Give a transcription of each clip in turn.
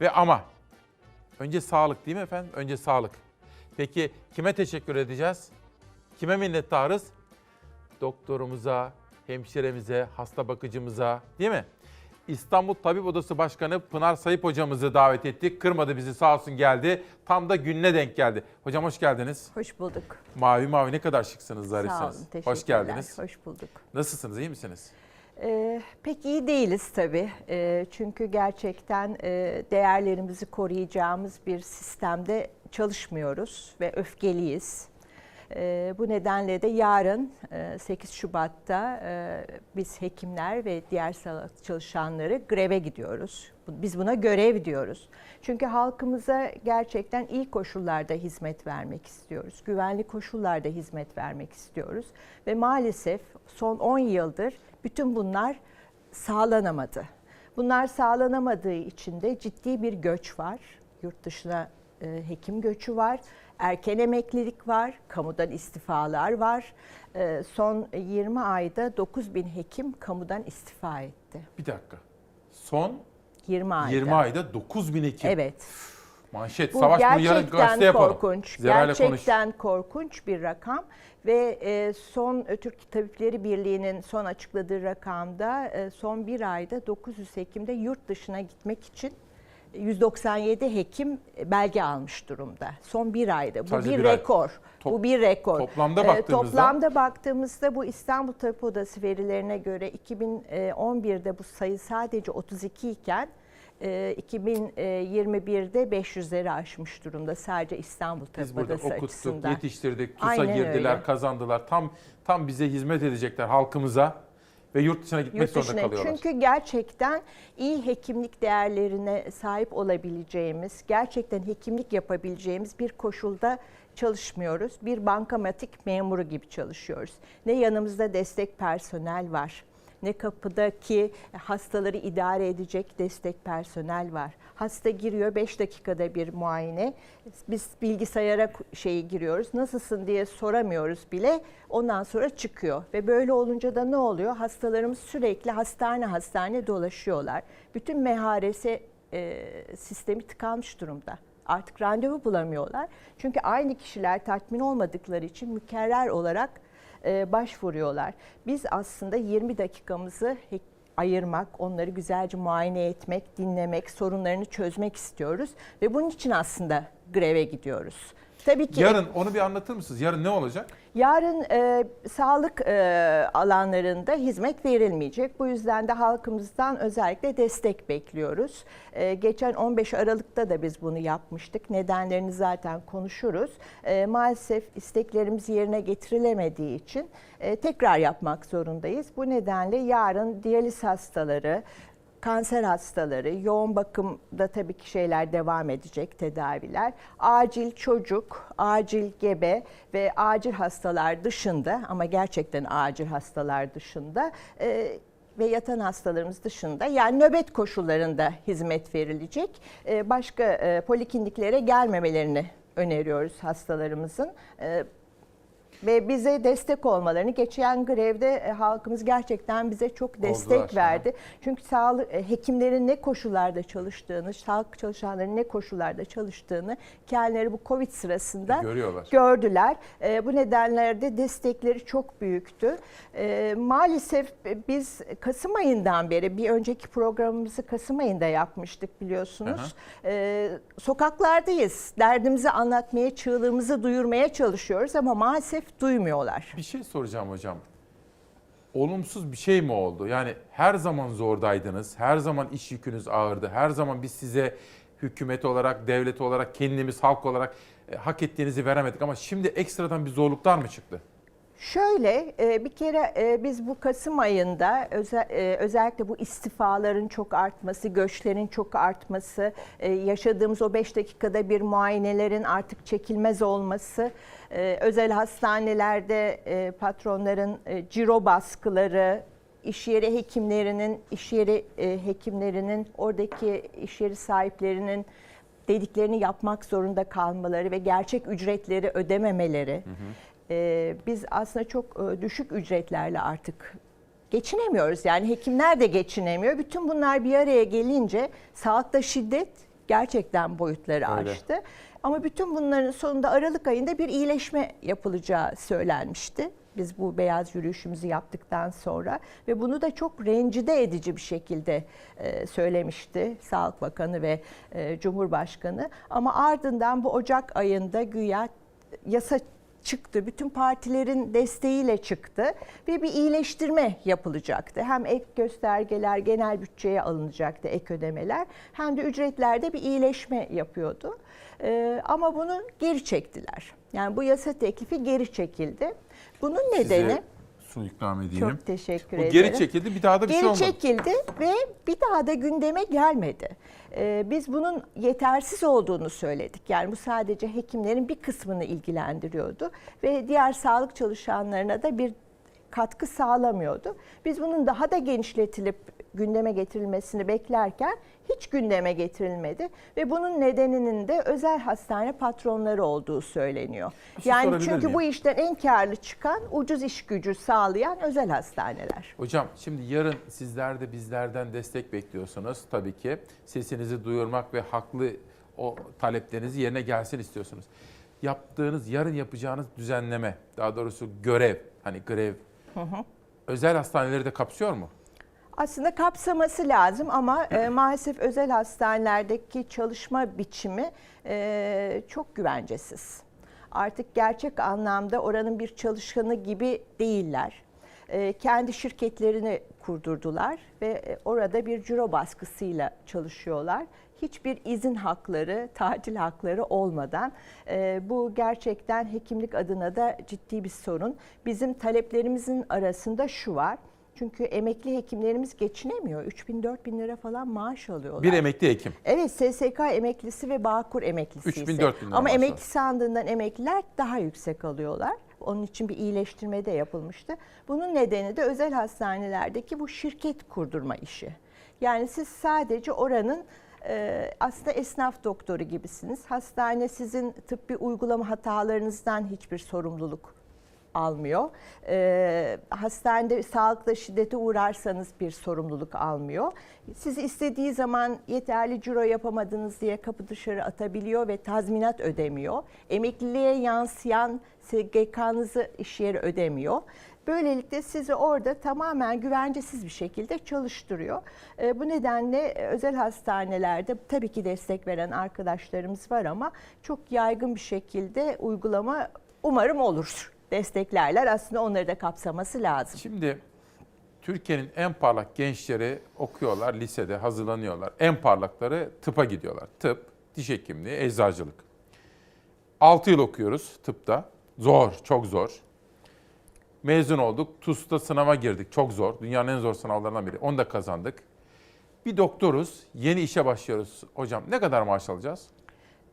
Ve ama önce sağlık değil mi efendim? Önce sağlık. Peki kime teşekkür edeceğiz? Kime minnettarız? Doktorumuza, hemşiremize, hasta bakıcımıza değil mi? İstanbul Tabip Odası Başkanı Pınar Sayıp hocamızı davet ettik. Kırmadı bizi sağ olsun geldi. Tam da gününe denk geldi. Hocam hoş geldiniz. Hoş bulduk. Mavi mavi ne kadar şıksınız, Sağ olun. zarifsiniz. Teşekkürler. Hoş geldiniz. Hoş bulduk. Nasılsınız, iyi misiniz? Ee, pek iyi değiliz tabii. Ee, çünkü gerçekten e, değerlerimizi koruyacağımız bir sistemde çalışmıyoruz ve öfkeliyiz. Ee, bu nedenle de yarın e, 8 Şubat'ta e, biz hekimler ve diğer sağlık çalışanları greve gidiyoruz. Biz buna görev diyoruz. Çünkü halkımıza gerçekten iyi koşullarda hizmet vermek istiyoruz. Güvenli koşullarda hizmet vermek istiyoruz. Ve maalesef son 10 yıldır bütün bunlar sağlanamadı. Bunlar sağlanamadığı için de ciddi bir göç var. Yurt dışına e, hekim göçü var. Erken emeklilik var. Kamudan istifalar var. E, son 20 ayda 9 bin hekim kamudan istifa etti. Bir dakika. Son 20 ayda. 20 ayda 9 bin hekim. Evet. Manşet. Bu Savaş bunu yarın gazete yapalım. korkunç. Zerayla konuş. gerçekten korkunç bir rakam ve e, son e, Türk Tabipleri Birliği'nin son açıkladığı rakamda e, son bir ayda 900 hekimde yurt dışına gitmek için 197 hekim belge almış durumda. Son bir ayda. Bu Sadece bir, bir ay. rekor. Top- bu bir rekor. toplamda Ee, baktığımızda- Toplamda baktığımızda bu İstanbul Tabip Odası verilerine göre 2011'de bu sayı sadece 32 iken e, 2021'de 500'leri aşmış durumda sadece İstanbul Biz Tabip burada Odası okuttuk, açısından. yetiştirdik, TUS'a Aynen girdiler, öyle. kazandılar. Tam tam bize hizmet edecekler halkımıza ve yurt dışına gitmek Yurt zorunda dışına. kalıyorlar. Çünkü gerçekten iyi hekimlik değerlerine sahip olabileceğimiz, gerçekten hekimlik yapabileceğimiz bir koşulda çalışmıyoruz. Bir bankamatik memuru gibi çalışıyoruz. Ne yanımızda destek personel var. Ne kapıdaki hastaları idare edecek destek personel var. Hasta giriyor 5 dakikada bir muayene. Biz bilgisayara şeyi giriyoruz. Nasılsın diye soramıyoruz bile. Ondan sonra çıkıyor. Ve böyle olunca da ne oluyor? Hastalarımız sürekli hastane hastane dolaşıyorlar. Bütün MHRS e, sistemi tıkanmış durumda. Artık randevu bulamıyorlar. Çünkü aynı kişiler tatmin olmadıkları için mükerrer olarak başvuruyorlar. Biz aslında 20 dakikamızı ayırmak, onları güzelce muayene etmek, dinlemek, sorunlarını çözmek istiyoruz ve bunun için aslında greve gidiyoruz. Tabii ki Yarın onu bir anlatır mısınız? Yarın ne olacak? Yarın e, sağlık e, alanlarında hizmet verilmeyecek. Bu yüzden de halkımızdan özellikle destek bekliyoruz. E, geçen 15 Aralık'ta da biz bunu yapmıştık. Nedenlerini zaten konuşuruz. E, maalesef isteklerimiz yerine getirilemediği için e, tekrar yapmak zorundayız. Bu nedenle yarın diyaliz hastaları, kanser hastaları, yoğun bakımda tabii ki şeyler devam edecek tedaviler. Acil çocuk, acil gebe ve acil hastalar dışında ama gerçekten acil hastalar dışında e, ve yatan hastalarımız dışında yani nöbet koşullarında hizmet verilecek. E, başka e, polikliniklere gelmemelerini öneriyoruz hastalarımızın. E, ve bize destek olmalarını geçen grevde e, halkımız gerçekten bize çok destek Oldular. verdi. Çünkü sağlık e, hekimlerin ne koşullarda çalıştığını, sağlık çalışanların ne koşullarda çalıştığını kendileri bu Covid sırasında Görüyorlar. gördüler. E, bu nedenlerde destekleri çok büyüktü. E, maalesef biz Kasım ayından beri bir önceki programımızı Kasım ayında yapmıştık biliyorsunuz. E, sokaklardayız. Derdimizi anlatmaya, çığlığımızı duyurmaya çalışıyoruz ama maalesef duymuyorlar. Bir şey soracağım hocam. Olumsuz bir şey mi oldu? Yani her zaman zordaydınız, her zaman iş yükünüz ağırdı, her zaman biz size hükümet olarak, devlet olarak, kendimiz halk olarak e, hak ettiğinizi veremedik ama şimdi ekstradan bir zorluklar mı çıktı? Şöyle e, bir kere e, biz bu Kasım ayında e, özellikle bu istifaların çok artması, göçlerin çok artması, yaşadığımız o 5 dakikada bir muayenelerin artık çekilmez olması, özel hastanelerde patronların ciro baskıları, iş yeri hekimlerinin, iş yeri hekimlerinin, oradaki iş yeri sahiplerinin dediklerini yapmak zorunda kalmaları ve gerçek ücretleri ödememeleri. Ee, biz aslında çok e, düşük ücretlerle artık geçinemiyoruz. Yani hekimler de geçinemiyor. Bütün bunlar bir araya gelince sağlıkta şiddet gerçekten boyutları Öyle. aştı. Ama bütün bunların sonunda Aralık ayında bir iyileşme yapılacağı söylenmişti. Biz bu beyaz yürüyüşümüzü yaptıktan sonra ve bunu da çok rencide edici bir şekilde e, söylemişti Sağlık Bakanı ve e, Cumhurbaşkanı. Ama ardından bu Ocak ayında güya yasa çıktı. Bütün partilerin desteğiyle çıktı ve bir iyileştirme yapılacaktı. Hem ek göstergeler genel bütçeye alınacaktı ek ödemeler hem de ücretlerde bir iyileşme yapıyordu. Ee, ama bunu geri çektiler. Yani bu yasa teklifi geri çekildi. Bunun nedeni Size su ikram edeyim. çok teşekkür ederim. geri çekildi bir daha da bir Geri şey olmadı. çekildi ve bir daha da gündeme gelmedi. Ee, biz bunun yetersiz olduğunu söyledik. Yani bu sadece hekimlerin bir kısmını ilgilendiriyordu ve diğer sağlık çalışanlarına da bir katkı sağlamıyordu. Biz bunun daha da genişletilip gündeme getirilmesini beklerken hiç gündeme getirilmedi ve bunun nedeninin de özel hastane patronları olduğu söyleniyor. Şey yani çünkü bu işten en karlı çıkan ucuz iş gücü sağlayan özel hastaneler. Hocam şimdi yarın sizler de bizlerden destek bekliyorsunuz. Tabii ki sesinizi duyurmak ve haklı o taleplerinizi yerine gelsin istiyorsunuz. Yaptığınız, yarın yapacağınız düzenleme, daha doğrusu görev, hani grev, özel hastaneleri de kapsıyor mu? Aslında kapsaması lazım ama e, maalesef özel hastanelerdeki çalışma biçimi e, çok güvencesiz. Artık gerçek anlamda oranın bir çalışanı gibi değiller. E, kendi şirketlerini kurdurdular ve e, orada bir ciro baskısıyla çalışıyorlar. Hiçbir izin hakları, tatil hakları olmadan e, bu gerçekten hekimlik adına da ciddi bir sorun. Bizim taleplerimizin arasında şu var. Çünkü emekli hekimlerimiz geçinemiyor. 3 bin 4 bin lira falan maaş alıyorlar. Bir emekli hekim. Evet SSK emeklisi ve Bağkur emeklisi 3 bin, ise. 4 bin lira Ama maaş emekli sandığından emekliler daha yüksek alıyorlar. Onun için bir iyileştirme de yapılmıştı. Bunun nedeni de özel hastanelerdeki bu şirket kurdurma işi. Yani siz sadece oranın aslında esnaf doktoru gibisiniz. Hastane sizin tıbbi uygulama hatalarınızdan hiçbir sorumluluk almıyor. Ee, hastanede sağlıkla şiddete uğrarsanız bir sorumluluk almıyor. Sizi istediği zaman yeterli ciro yapamadınız diye kapı dışarı atabiliyor ve tazminat ödemiyor. Emekliliğe yansıyan SGK'nızı iş yeri ödemiyor. Böylelikle sizi orada tamamen güvencesiz bir şekilde çalıştırıyor. Ee, bu nedenle özel hastanelerde tabii ki destek veren arkadaşlarımız var ama çok yaygın bir şekilde uygulama umarım olur. Desteklerler aslında onları da kapsaması lazım. Şimdi Türkiye'nin en parlak gençleri okuyorlar, lisede hazırlanıyorlar. En parlakları tıpa gidiyorlar. Tıp, diş hekimliği, eczacılık. 6 yıl okuyoruz tıpta. Zor, çok zor. Mezun olduk. TUS'ta sınava girdik. Çok zor. Dünyanın en zor sınavlarından biri. Onu da kazandık. Bir doktoruz. Yeni işe başlıyoruz. Hocam ne kadar maaş alacağız?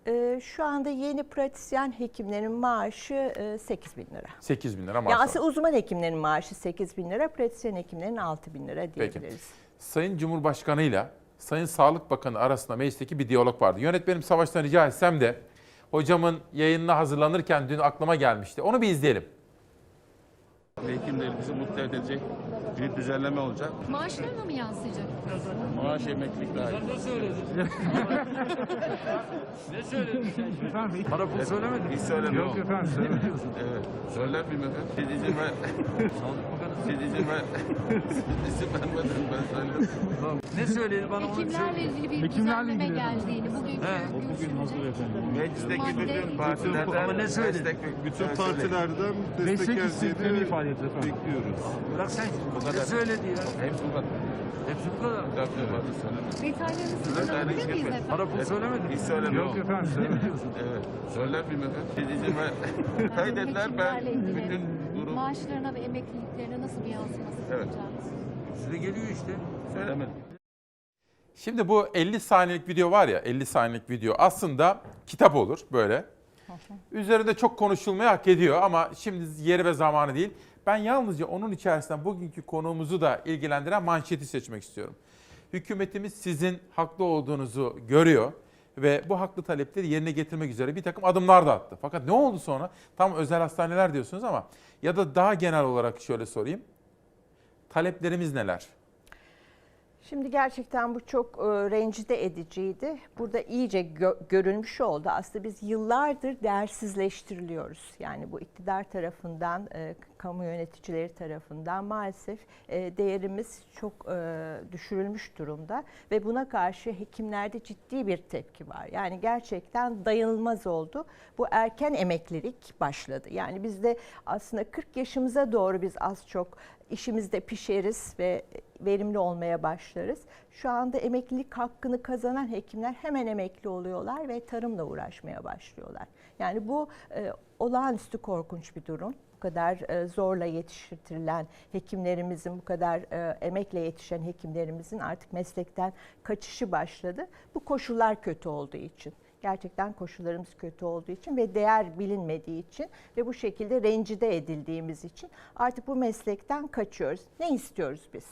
Ee, şu anda yeni pratisyen hekimlerin maaşı e, 8 bin lira. 8 bin lira maaş Ya alacağız. aslında uzman hekimlerin maaşı 8 bin lira, pratisyen hekimlerin 6 bin lira diyebiliriz. Sayın Cumhurbaşkanı'yla Sayın Sağlık Bakanı arasında meclisteki bir diyalog vardı. Yönetmenim Savaş'tan rica etsem de hocamın yayınına hazırlanırken dün aklıma gelmişti. Onu bir izleyelim. Hekimlerimizi mutlu edecek bir düzenleme olacak. Maaşlarına mı yansıyacak? Maaş emeklilik dahil. Para pul söylemedin. Hiç söyleme Yok efendim söylemedin. Evet. Söyler miyim efendim? Siz izin ver. Siz izin ver. Siz izin vermedin ben. Ne söyledi bana onu Hekimlerle söyle. ilgili bir Hekimlerle düzenleme ilgili. geldiğini bugünkü He, görüşmemizde Meclisteki Madde- bütün partilerden Ama ne söyledi? destek Bütün partilerden Destek destek istediklerini geldiğini ifade etti efendim. bekliyoruz. Bırak sen. Bu Ne kadar. söyledi ya? Hepsi bu kadar. Hepsi bu kadar. Dört yıl vardı söylemem. detaylarını sizden Detaylı alabilir miyiz girmedim. efendim? Para pul söylemedin. Hiç söyleme Yok efendim söylemedin. Evet. Söyler miyim efendim? Siz izin ver. Kaydettiler ben Hekimlerle ilgili bütün maaşlarına ve emekliliklerine nasıl bir yansıması Evet. yapacağınız? Size geliyor işte. söylemedim. Şimdi bu 50 saniyelik video var ya 50 saniyelik video aslında kitap olur böyle. Üzerinde çok konuşulmayı hak ediyor ama şimdi yeri ve zamanı değil. Ben yalnızca onun içerisinden bugünkü konuğumuzu da ilgilendiren manşeti seçmek istiyorum. Hükümetimiz sizin haklı olduğunuzu görüyor ve bu haklı talepleri yerine getirmek üzere bir takım adımlar da attı. Fakat ne oldu sonra? Tam özel hastaneler diyorsunuz ama ya da daha genel olarak şöyle sorayım. Taleplerimiz neler? Şimdi gerçekten bu çok e, rencide ediciydi. Burada iyice gö- görülmüş oldu. Aslında biz yıllardır değersizleştiriliyoruz. Yani bu iktidar tarafından, e, kamu yöneticileri tarafından maalesef e, değerimiz çok e, düşürülmüş durumda. Ve buna karşı hekimlerde ciddi bir tepki var. Yani gerçekten dayanılmaz oldu. Bu erken emeklilik başladı. Yani biz de aslında 40 yaşımıza doğru biz az çok işimizde pişeriz ve verimli olmaya başlarız. Şu anda emeklilik hakkını kazanan hekimler hemen emekli oluyorlar ve tarımla uğraşmaya başlıyorlar. Yani bu e, olağanüstü korkunç bir durum. Kadar e, zorla yetiştirilen hekimlerimizin, bu kadar e, emekle yetişen hekimlerimizin artık meslekten kaçışı başladı. Bu koşullar kötü olduğu için. Gerçekten koşullarımız kötü olduğu için ve değer bilinmediği için ve bu şekilde rencide edildiğimiz için artık bu meslekten kaçıyoruz. Ne istiyoruz biz?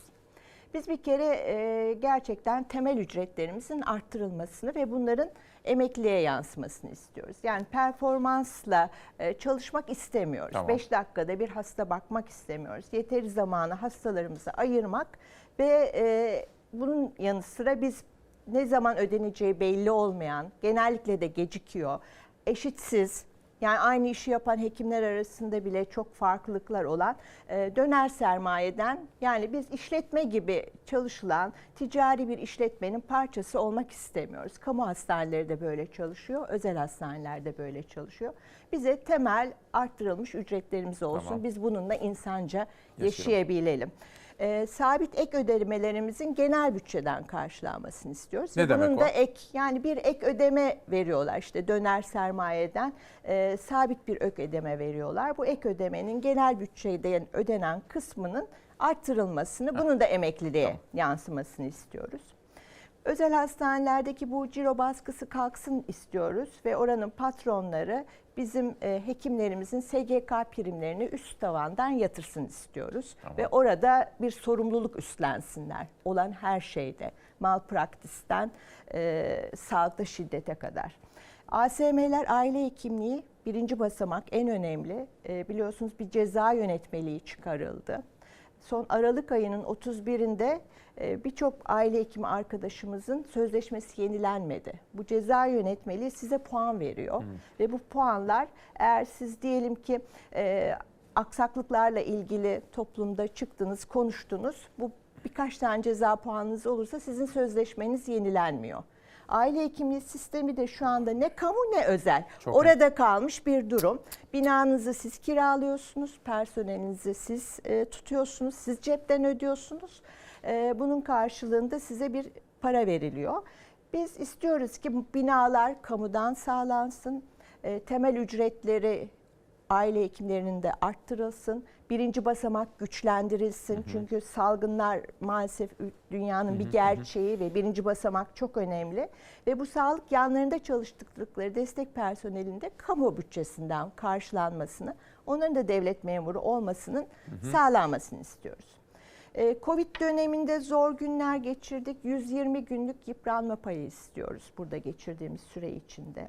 Biz bir kere e, gerçekten temel ücretlerimizin arttırılmasını ve bunların emekliye yansımasını istiyoruz. Yani performansla e, çalışmak istemiyoruz. Tamam. 5 dakikada bir hasta bakmak istemiyoruz. Yeteri zamanı hastalarımıza ayırmak ve e, bunun yanı sıra biz ne zaman ödeneceği belli olmayan, genellikle de gecikiyor, eşitsiz, yani aynı işi yapan hekimler arasında bile çok farklılıklar olan e, döner sermayeden yani biz işletme gibi çalışılan ticari bir işletmenin parçası olmak istemiyoruz. Kamu hastaneleri de böyle çalışıyor, özel hastaneler de böyle çalışıyor. Bize temel arttırılmış ücretlerimiz olsun. Tamam. Biz bununla insanca yaşayabilelim. E, sabit ek ödemelerimizin genel bütçeden karşılanmasını istiyoruz. Ne Ve demek bunun o? da ek yani bir ek ödeme veriyorlar işte döner sermayeden e, sabit bir ek ödeme veriyorlar. Bu ek ödemenin genel bütçeden ödenen kısmının arttırılmasını bunun da emekliliğe yansımasını istiyoruz. Özel hastanelerdeki bu ciro baskısı kalksın istiyoruz ve oranın patronları bizim e, hekimlerimizin SGK primlerini üst tavandan yatırsın istiyoruz. Ve orada bir sorumluluk üstlensinler olan her şeyde malpraktisten e, sağlıkta şiddete kadar. ASM'ler aile hekimliği birinci basamak en önemli. E, biliyorsunuz bir ceza yönetmeliği çıkarıldı. Son Aralık ayının 31'inde e, birçok aile hekimi arkadaşımızın sözleşmesi yenilenmedi. Bu ceza yönetmeliği size puan veriyor ve bu puanlar eğer siz diyelim ki e, aksaklıklarla ilgili toplumda çıktınız, konuştunuz. Bu birkaç tane ceza puanınız olursa sizin sözleşmeniz yenilenmiyor. Aile hekimliği sistemi de şu anda ne kamu ne özel. Çok Orada kalmış bir durum. Binanızı siz kiralıyorsunuz, personelinizi siz e, tutuyorsunuz, siz cepten ödüyorsunuz. E, bunun karşılığında size bir para veriliyor. Biz istiyoruz ki binalar kamudan sağlansın, e, temel ücretleri aile hekimlerinin de arttırılsın. Birinci basamak güçlendirilsin. Çünkü salgınlar maalesef dünyanın bir gerçeği ve birinci basamak çok önemli. Ve bu sağlık yanlarında çalıştıkları destek personelinde kamu bütçesinden karşılanmasını, onların da devlet memuru olmasının sağlanmasını istiyoruz. Ee, Covid döneminde zor günler geçirdik. 120 günlük yıpranma payı istiyoruz burada geçirdiğimiz süre içinde.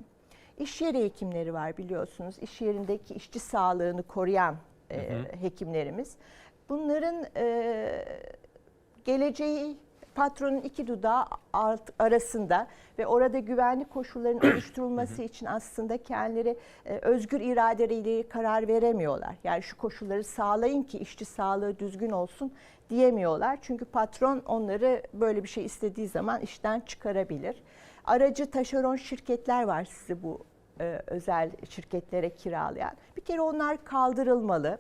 İş yeri hekimleri var biliyorsunuz. İş yerindeki işçi sağlığını koruyan e, hekimlerimiz. Bunların e, geleceği patronun iki dudağı alt, arasında ve orada güvenlik koşullarının oluşturulması için aslında kendileri e, özgür iradeleriyle karar veremiyorlar. Yani şu koşulları sağlayın ki işçi sağlığı düzgün olsun diyemiyorlar. Çünkü patron onları böyle bir şey istediği zaman işten çıkarabilir. Aracı taşeron şirketler var sizi bu e, özel şirketlere kiralayan. Bir kere onlar kaldırılmalı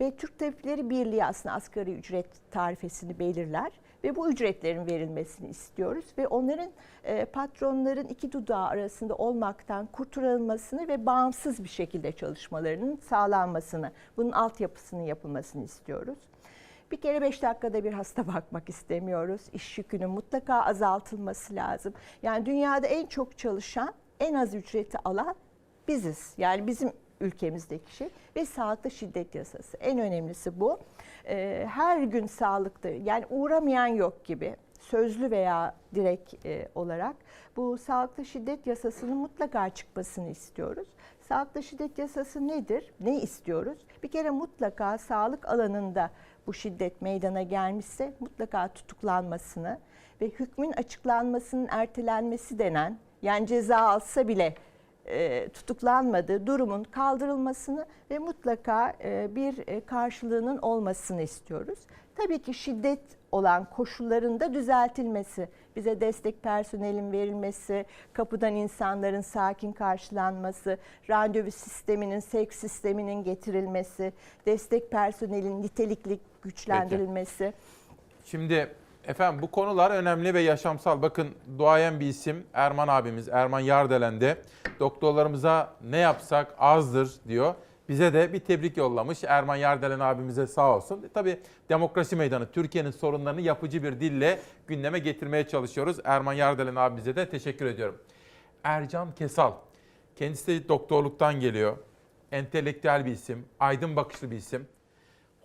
ve Türk Tabipleri Birliği aslında asgari ücret tarifesini belirler ve bu ücretlerin verilmesini istiyoruz ve onların e, patronların iki dudağı arasında olmaktan kurtarılmasını ve bağımsız bir şekilde çalışmalarının sağlanmasını, bunun altyapısının yapılmasını istiyoruz. Bir kere 5 dakikada bir hasta bakmak istemiyoruz. İş yükünün mutlaka azaltılması lazım. Yani dünyada en çok çalışan, en az ücreti alan biziz. Yani bizim ülkemizdeki şey ve sağlıkta şiddet yasası. En önemlisi bu. Ee, her gün sağlıkta yani uğramayan yok gibi sözlü veya direkt e, olarak bu sağlıkta şiddet yasasının mutlaka çıkmasını istiyoruz. Sağlıkta şiddet yasası nedir? Ne istiyoruz? Bir kere mutlaka sağlık alanında bu şiddet meydana gelmişse mutlaka tutuklanmasını ve hükmün açıklanmasının ertelenmesi denen yani ceza alsa bile e, tutuklanmadığı durumun kaldırılmasını ve mutlaka e, bir e, karşılığının olmasını istiyoruz. Tabii ki şiddet olan koşulların da düzeltilmesi, bize destek personelin verilmesi, kapıdan insanların sakin karşılanması, randevu sisteminin, sevk sisteminin getirilmesi, destek personelin nitelikli güçlendirilmesi. Şimdi efendim bu konular önemli ve yaşamsal. Bakın duayen bir isim Erman abimiz, Erman Yardelen de doktorlarımıza ne yapsak azdır diyor. Bize de bir tebrik yollamış. Erman Yardelen abimize sağ olsun. E, Tabii demokrasi meydanı Türkiye'nin sorunlarını yapıcı bir dille gündeme getirmeye çalışıyoruz. Erman Yardelen abimize de teşekkür ediyorum. Ercan Kesal. Kendisi de doktorluktan geliyor. Entelektüel bir isim, aydın bakışlı bir isim.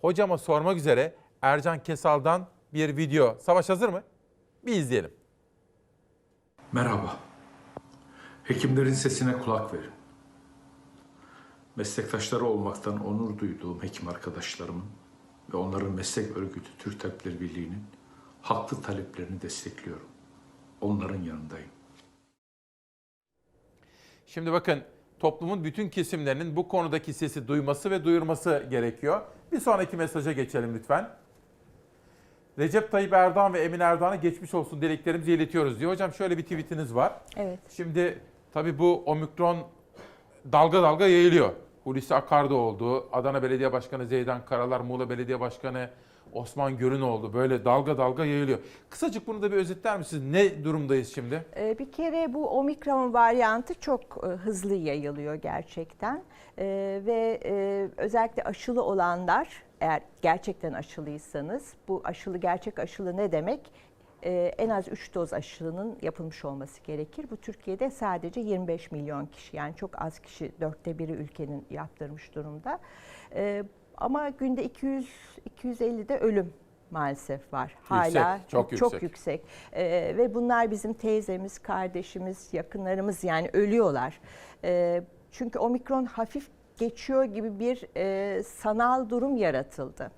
Hocama sormak üzere Ercan Kesal'dan bir video. Savaş hazır mı? Bir izleyelim. Merhaba. Hekimlerin sesine kulak verin. Meslektaşları olmaktan onur duyduğum hekim arkadaşlarımın ve onların meslek örgütü Türk Tabipleri Birliği'nin haklı taleplerini destekliyorum. Onların yanındayım. Şimdi bakın toplumun bütün kesimlerinin bu konudaki sesi duyması ve duyurması gerekiyor. Bir sonraki mesaja geçelim lütfen. Recep Tayyip Erdoğan ve Emin Erdoğan'a geçmiş olsun dileklerimizi iletiyoruz diyor. Hocam şöyle bir tweetiniz var. Evet. Şimdi tabii bu omikron dalga dalga yayılıyor. Hulusi Akar da oldu. Adana Belediye Başkanı Zeydan Karalar, Muğla Belediye Başkanı Osman Görün oldu. Böyle dalga dalga yayılıyor. Kısacık bunu da bir özetler misiniz? Ne durumdayız şimdi? Ee, Bir kere bu omikron varyantı çok e, hızlı yayılıyor gerçekten Ee, ve e, özellikle aşılı olanlar eğer gerçekten aşılıysanız bu aşılı gerçek aşılı ne demek? Ee, En az 3 doz aşının yapılmış olması gerekir. Bu Türkiye'de sadece 25 milyon kişi yani çok az kişi dörtte biri ülkenin yaptırmış durumda. Ee, Ama günde 200 250'de ölüm maalesef var. Hala çok çok yüksek. yüksek. Ee, ve bunlar bizim teyzemiz, kardeşimiz, yakınlarımız yani ölüyorlar. Ee, çünkü omikron hafif geçiyor gibi bir e, sanal durum yaratıldı.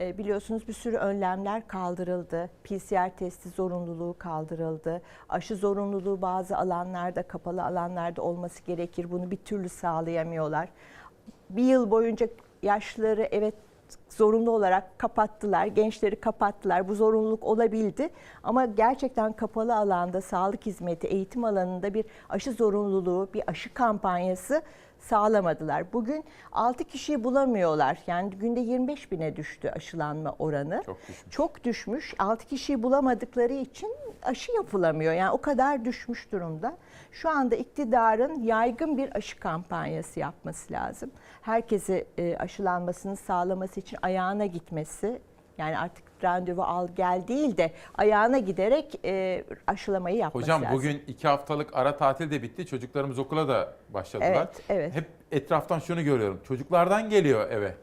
E, biliyorsunuz bir sürü önlemler kaldırıldı. PCR testi zorunluluğu kaldırıldı. Aşı zorunluluğu bazı alanlarda, kapalı alanlarda olması gerekir. Bunu bir türlü sağlayamıyorlar. Bir yıl boyunca yaşlıları evet zorunlu olarak kapattılar, gençleri kapattılar. Bu zorunluluk olabildi ama gerçekten kapalı alanda sağlık hizmeti, eğitim alanında bir aşı zorunluluğu, bir aşı kampanyası sağlamadılar. Bugün 6 kişiyi bulamıyorlar. Yani günde 25 bine düştü aşılanma oranı. Çok düşmüş. Çok düşmüş. 6 kişiyi bulamadıkları için aşı yapılamıyor. Yani o kadar düşmüş durumda. Şu anda iktidarın yaygın bir aşı kampanyası yapması lazım. Herkesi e, aşılanmasını sağlaması için ayağına gitmesi. Yani artık randevu al gel değil de ayağına giderek e, aşılamayı yapması Hocam lazım. bugün iki haftalık ara tatil de bitti. Çocuklarımız okula da başladılar. Evet, evet. Hep etraftan şunu görüyorum. Çocuklardan geliyor eve.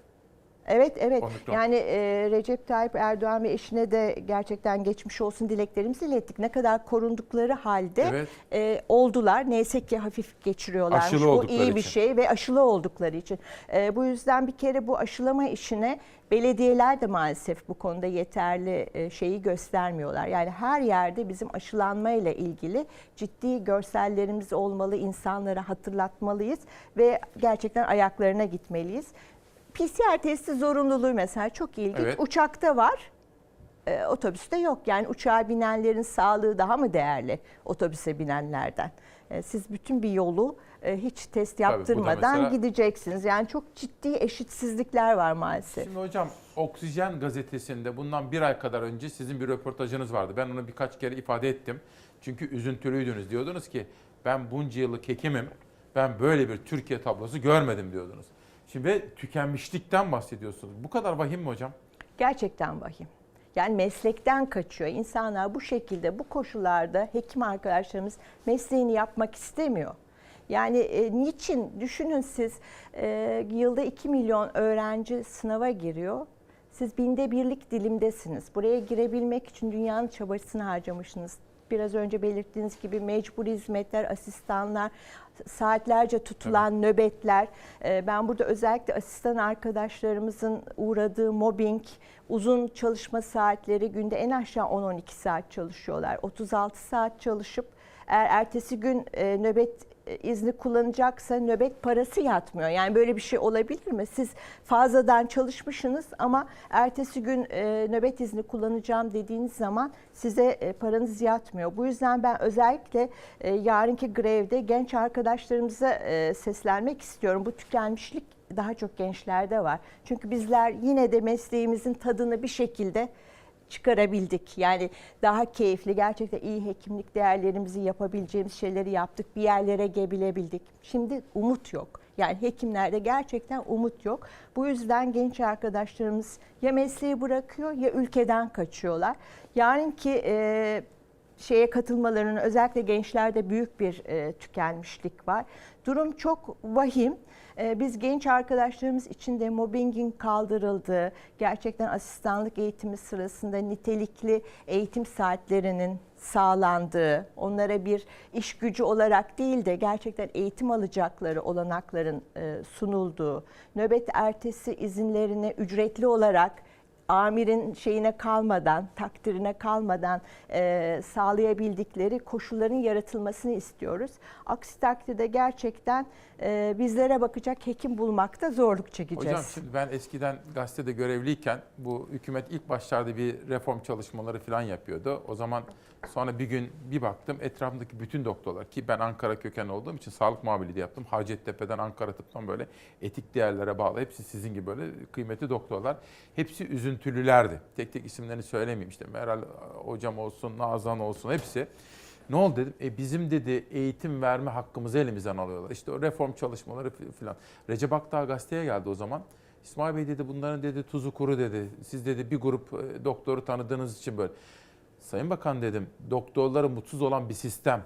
Evet evet. Omikron. Yani e, Recep Tayyip Erdoğan ve eşine de gerçekten geçmiş olsun dileklerimizi ilettik. Ne kadar korundukları halde Evet. e, oldular. Neyse ki hafif geçiriyorlarmış. Aşılı bu iyi bir için. şey ve aşılı oldukları için. E, bu yüzden bir kere bu aşılama işine belediyeler de maalesef bu konuda yeterli e, şeyi göstermiyorlar. Yani her yerde bizim aşılanma ile ilgili ciddi görsellerimiz olmalı, insanlara hatırlatmalıyız ve gerçekten ayaklarına gitmeliyiz. PCR testi zorunluluğu mesela çok ilginç. Evet. Uçakta var, e, otobüste yok. Yani uçağa binenlerin sağlığı daha mı değerli otobüse binenlerden? E, siz bütün bir yolu e, hiç test yaptırmadan mesela- gideceksiniz. Yani çok ciddi eşitsizlikler var maalesef. Şimdi hocam Oksijen gazetesinde bundan bir ay kadar önce sizin bir röportajınız vardı. Ben onu birkaç kere ifade ettim. Çünkü üzüntülüydünüz. Diyordunuz ki ben bunca yıllık hekimim. Ben böyle bir Türkiye tablosu görmedim diyordunuz. Şimdi ve tükenmişlikten bahsediyorsunuz. Bu kadar vahim mi hocam? Gerçekten vahim. Yani meslekten kaçıyor. İnsanlar bu şekilde, bu koşullarda hekim arkadaşlarımız mesleğini yapmak istemiyor. Yani e, niçin? Düşünün siz e, yılda 2 milyon öğrenci sınava giriyor. Siz binde birlik dilimdesiniz. Buraya girebilmek için dünyanın çabasını harcamışsınız. Biraz önce belirttiğiniz gibi mecburi hizmetler, asistanlar, saatlerce tutulan nöbetler. Ee, Ben burada özellikle asistan arkadaşlarımızın uğradığı mobbing, uzun çalışma saatleri günde en aşağı 10-12 saat çalışıyorlar. 36 saat çalışıp eğer ertesi gün e, nöbet izni kullanacaksa nöbet parası yatmıyor. Yani böyle bir şey olabilir mi? Siz fazladan çalışmışsınız ama ertesi gün e, nöbet izni kullanacağım dediğiniz zaman size e, paranız yatmıyor. Bu yüzden ben özellikle e, yarınki grevde genç arkadaşlarımıza e, seslenmek istiyorum. Bu tükenmişlik daha çok gençlerde var. Çünkü bizler yine de mesleğimizin tadını bir şekilde çıkarabildik. Yani daha keyifli, gerçekten iyi hekimlik değerlerimizi yapabileceğimiz şeyleri yaptık. Bir yerlere gelebildik. Şimdi umut yok. Yani hekimlerde gerçekten umut yok. Bu yüzden genç arkadaşlarımız ya mesleği bırakıyor ya ülkeden kaçıyorlar. Yarınki e, şeye katılmalarının özellikle gençlerde büyük bir e, tükenmişlik var. Durum çok vahim. E, biz genç arkadaşlarımız için de mobbingin kaldırıldığı, gerçekten asistanlık eğitimi sırasında nitelikli eğitim saatlerinin sağlandığı, onlara bir iş gücü olarak değil de gerçekten eğitim alacakları olanakların e, sunulduğu, nöbet ertesi izinlerini ücretli olarak amirin şeyine kalmadan, takdirine kalmadan e, sağlayabildikleri koşulların yaratılmasını istiyoruz. Aksi takdirde gerçekten e, bizlere bakacak hekim bulmakta zorluk çekeceğiz. Hocam şimdi ben eskiden gazetede görevliyken bu hükümet ilk başlarda bir reform çalışmaları falan yapıyordu. O zaman sonra bir gün bir baktım etrafımdaki bütün doktorlar ki ben Ankara kökenli olduğum için sağlık muameliydi yaptım. Hacettepe'den Ankara tıptan böyle etik değerlere bağlı hepsi sizin gibi böyle kıymetli doktorlar. Hepsi üzüntülülerdi. Tek tek isimlerini söylemeyeyim işte Meral hocam olsun, Nazan olsun hepsi. Ne oldu dedim. E bizim dedi eğitim verme hakkımızı elimizden alıyorlar. İşte o reform çalışmaları filan. Recep Akdağ gazeteye geldi o zaman. İsmail Bey dedi bunların dedi tuzu kuru dedi. Siz dedi bir grup e, doktoru tanıdığınız için böyle. Sayın Bakan dedim doktorları mutsuz olan bir sistem,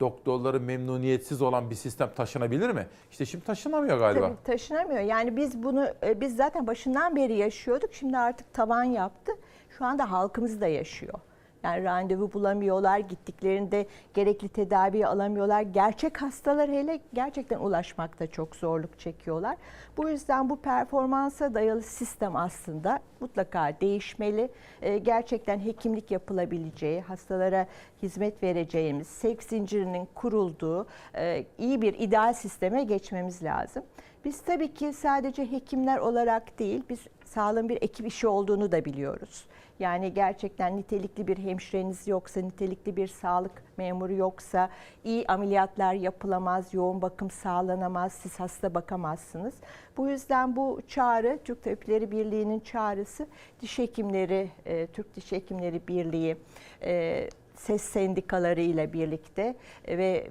doktorları memnuniyetsiz olan bir sistem taşınabilir mi? İşte şimdi taşınamıyor galiba. Tabii taşınamıyor. Yani biz bunu e, biz zaten başından beri yaşıyorduk. Şimdi artık tavan yaptı. Şu anda halkımız da yaşıyor. Yani randevu bulamıyorlar, gittiklerinde gerekli tedaviyi alamıyorlar. Gerçek hastalar hele gerçekten ulaşmakta çok zorluk çekiyorlar. Bu yüzden bu performansa dayalı sistem aslında mutlaka değişmeli. Ee, gerçekten hekimlik yapılabileceği, hastalara hizmet vereceğimiz, sevk zincirinin kurulduğu e, iyi bir ideal sisteme geçmemiz lazım. Biz tabii ki sadece hekimler olarak değil, biz sağlığın bir ekip işi olduğunu da biliyoruz. Yani gerçekten nitelikli bir hemşireniz yoksa, nitelikli bir sağlık memuru yoksa, iyi ameliyatlar yapılamaz, yoğun bakım sağlanamaz, siz hasta bakamazsınız. Bu yüzden bu çağrı, Türk Tabipleri Birliği'nin çağrısı, diş hekimleri, e, Türk Diş Hekimleri Birliği, e, ses sendikaları ile birlikte ve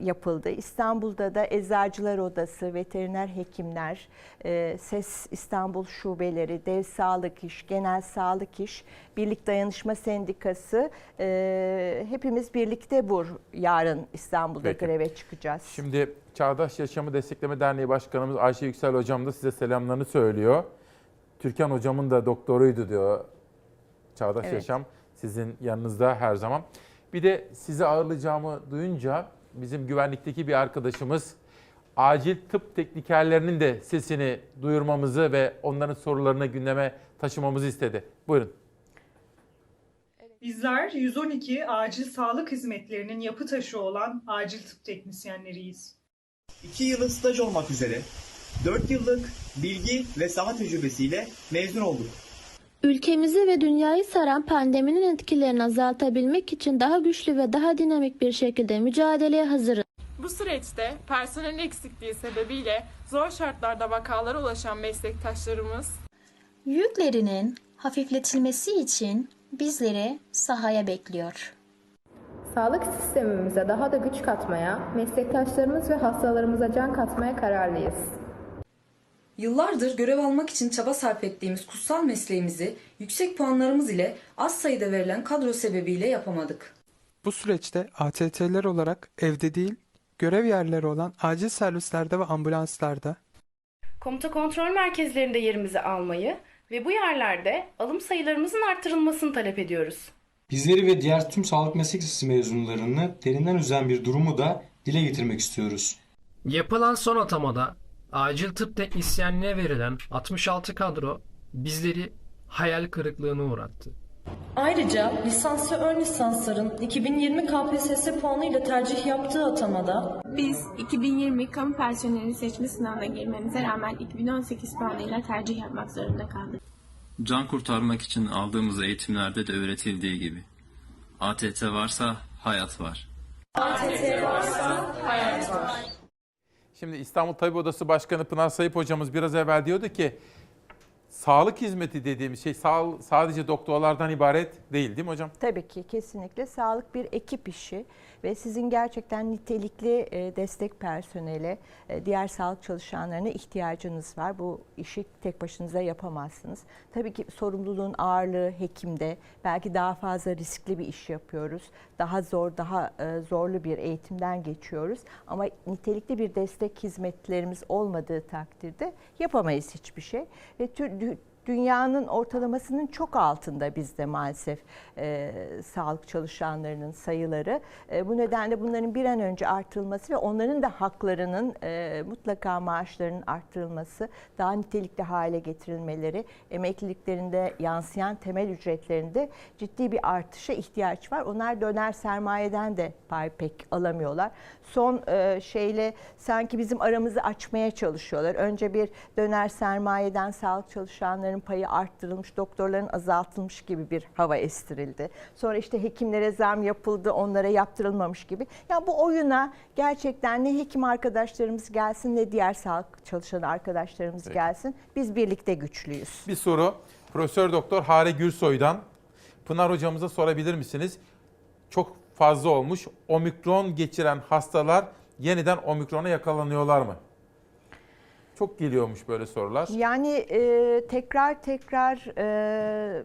yapıldı. İstanbul'da da Eczacılar Odası, veteriner hekimler, e, SES İstanbul şubeleri, Dev Sağlık İş, Genel Sağlık İş, Birlik Dayanışma Sendikası e, hepimiz birlikte bu yarın İstanbul'da Peki. greve çıkacağız. Şimdi Çağdaş Yaşamı Destekleme Derneği Başkanımız Ayşe Yüksel Hocam da size selamlarını söylüyor. Türkan Hocam'ın da doktoruydu diyor Çağdaş Evet. Yaşam. Sizin yanınızda her zaman. Bir de sizi ağırlayacağımı duyunca bizim güvenlikteki bir arkadaşımız acil tıp teknikerlerinin de sesini duyurmamızı ve onların sorularını gündeme taşımamızı istedi. Buyurun. Bizler 112 acil sağlık hizmetlerinin yapı taşı olan acil tıp teknisyenleriyiz. 2 yıllık staj olmak üzere 4 yıllık bilgi ve saha tecrübesiyle mezun olduk. Ülkemizi ve dünyayı saran pandeminin etkilerini azaltabilmek için daha güçlü ve daha dinamik bir şekilde mücadeleye hazırız. Bu süreçte personel eksikliği sebebiyle zor şartlarda vakalara ulaşan meslektaşlarımız Yüklerinin hafifletilmesi için bizleri sahaya bekliyor. Sağlık sistemimize daha da güç katmaya, meslektaşlarımız ve hastalarımıza can katmaya kararlıyız. Yıllardır görev almak için çaba sarf ettiğimiz kutsal mesleğimizi yüksek puanlarımız ile az sayıda verilen kadro sebebiyle yapamadık. Bu süreçte ATT'ler olarak evde değil, görev yerleri olan acil servislerde ve ambulanslarda Komuta kontrol merkezlerinde yerimizi almayı ve bu yerlerde alım sayılarımızın artırılmasını talep ediyoruz. Bizleri ve diğer tüm sağlık meslek lisesi mezunlarını derinden üzen bir durumu da dile getirmek istiyoruz. Yapılan son atamada acil tıp teknisyenliğine verilen 66 kadro bizleri hayal kırıklığına uğrattı. Ayrıca lisans ve ön lisansların 2020 KPSS puanıyla tercih yaptığı atamada Biz 2020 kamu personeli seçme sınavına girmemize rağmen 2018 puanıyla tercih yapmak zorunda kaldık. Can kurtarmak için aldığımız eğitimlerde de öğretildiği gibi. ATT varsa hayat var. ATT varsa hayat var. Şimdi İstanbul Tabip Odası Başkanı Pınar Sayıp hocamız biraz evvel diyordu ki sağlık hizmeti dediğimiz şey sağ- sadece doktorlardan ibaret değil değil mi hocam? Tabii ki kesinlikle sağlık bir ekip işi ve sizin gerçekten nitelikli e, destek personele, e, diğer sağlık çalışanlarına ihtiyacınız var. Bu işi tek başınıza yapamazsınız. Tabii ki sorumluluğun ağırlığı hekimde. Belki daha fazla riskli bir iş yapıyoruz. Daha zor, daha e, zorlu bir eğitimden geçiyoruz. Ama nitelikli bir destek hizmetlerimiz olmadığı takdirde yapamayız hiçbir şey. Ve dünyanın ortalamasının çok altında bizde maalesef e, sağlık çalışanlarının sayıları. E, bu nedenle bunların bir an önce artırılması ve onların da haklarının e, mutlaka maaşlarının arttırılması, daha nitelikli hale getirilmeleri, emekliliklerinde yansıyan temel ücretlerinde ciddi bir artışa ihtiyaç var. Onlar döner sermayeden de pay pek alamıyorlar. Son e, şeyle sanki bizim aramızı açmaya çalışıyorlar. Önce bir döner sermayeden sağlık çalışanların payı arttırılmış, doktorların azaltılmış gibi bir hava estirildi. Sonra işte hekimlere zam yapıldı, onlara yaptırılmamış gibi. Ya bu oyuna gerçekten ne hekim arkadaşlarımız gelsin ne diğer sağlık çalışan arkadaşlarımız Peki. gelsin. Biz birlikte güçlüyüz. Bir soru Profesör Doktor Hare Gürsoy'dan Pınar hocamıza sorabilir misiniz? Çok fazla olmuş. Omikron geçiren hastalar yeniden omikrona yakalanıyorlar mı? Çok geliyormuş böyle sorular. Yani e, tekrar tekrar e,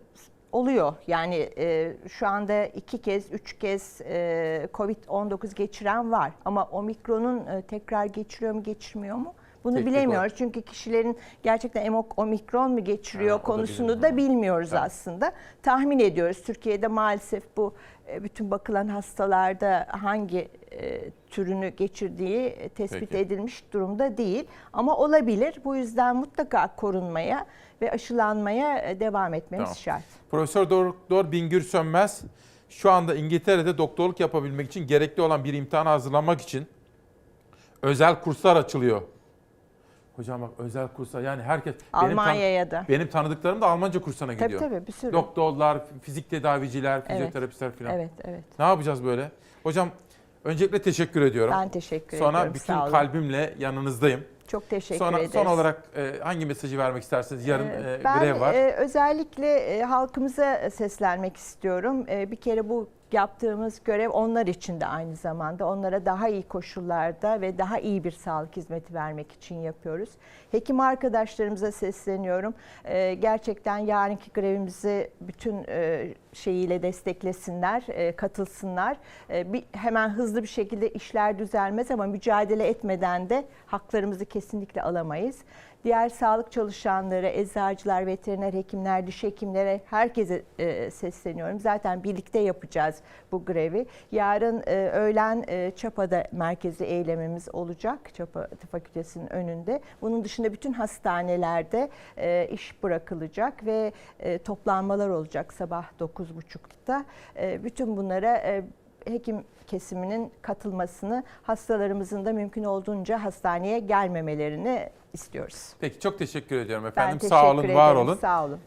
oluyor. Yani e, şu anda iki kez, üç kez e, Covid-19 geçiren var. Ama omikronun e, tekrar geçiriyor mu, geçirmiyor mu? Bunu Teknik bilemiyoruz. olarak. Çünkü kişilerin gerçekten emo- omikron mu geçiriyor Ha, da konusunu bilinmiyor. da bilmiyoruz Evet. aslında. Tahmin ediyoruz. Türkiye'de maalesef bu e, bütün bakılan hastalarda hangi e, türünü geçirdiği e, tespit Peki. edilmiş durumda değil. Ama olabilir. Bu yüzden mutlaka korunmaya ve aşılanmaya devam etmemiz Tamam. şart. Profesör Doktor Bingür Sönmez şu anda İngiltere'de doktorluk yapabilmek için gerekli olan bir imtihana hazırlanmak için özel kurslar açılıyor. Hocam bak özel kurslar yani herkes Almanya'ya da. benim tanıdıklarım da Almanca kursuna Tabii, gidiyor. tabii, bir sürü. Doktorlar, fizik tedaviciler, fizyoterapistler falan. Evet, evet. Ne yapacağız böyle? Hocam öncelikle teşekkür ediyorum. Ben teşekkür Sonra ediyorum. bütün Sağ olun. kalbimle yanınızdayım. Çok teşekkür Sonra ederiz. son olarak e, hangi mesajı vermek istersiniz? Yarın e, ben grev var. e, özellikle e, halkımıza seslenmek istiyorum. E, bir kere bu yaptığımız görev onlar için de aynı zamanda. Onlara daha iyi koşullarda ve daha iyi bir sağlık hizmeti vermek için yapıyoruz. Hekim arkadaşlarımıza sesleniyorum. E, gerçekten yarınki grevimizi bütün e, şeyiyle desteklesinler, e, katılsınlar. E, bir, hemen hızlı bir şekilde işler düzelmez ama mücadele etmeden de haklarımızı kesinlikle alamayız. Diğer sağlık çalışanları, eczacılar, veteriner hekimler, diş hekimlere herkese e, sesleniyorum. Zaten birlikte yapacağız bu grevi. Yarın e, öğlen e, Çapa'da merkezi eylemimiz olacak. Çapa Tıp Fakültesi'nin önünde. Bunun dışında bütün hastanelerde e, iş bırakılacak ve e, toplanmalar olacak sabah 9.30'da. E, bütün bunlara e, hekim kesiminin katılmasını, hastalarımızın da mümkün olduğunca hastaneye gelmemelerini istiyoruz. Peki çok teşekkür ediyorum Ben efendim. teşekkür Sağ olun, var ederim, olun. Sağ olun.